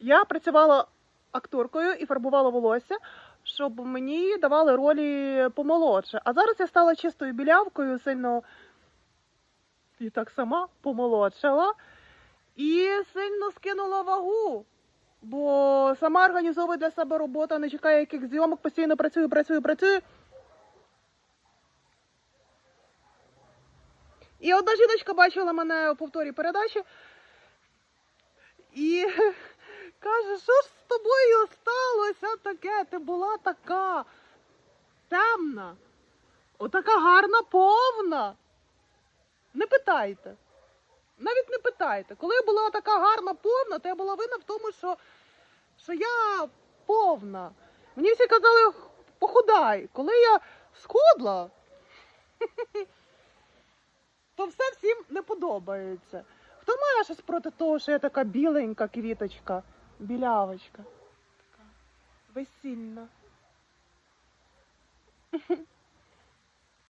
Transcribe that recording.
Я працювала акторкою і фарбувала волосся, щоб мені давали ролі помолодше. А зараз я стала чистою білявкою, сильно і так сама помолодшала. І сильно скинула вагу. Бо сама організовує для себе роботу, не чекає яких зйомок, постійно працюю, працюю, працюю. І одна жіночка бачила мене у повторі передачі і що ж з тобою сталося таке? Ти була така темна, отака гарна, повна. Не питайте. Навіть не питайте. Коли я була така гарна, повна, то я була винна в тому, що, що я повна. Мені всі казали, похудай. Коли я схудла, то все всім не подобається. Хто має щось проти того, що я така біленька квіточка, білявочка, така весільна.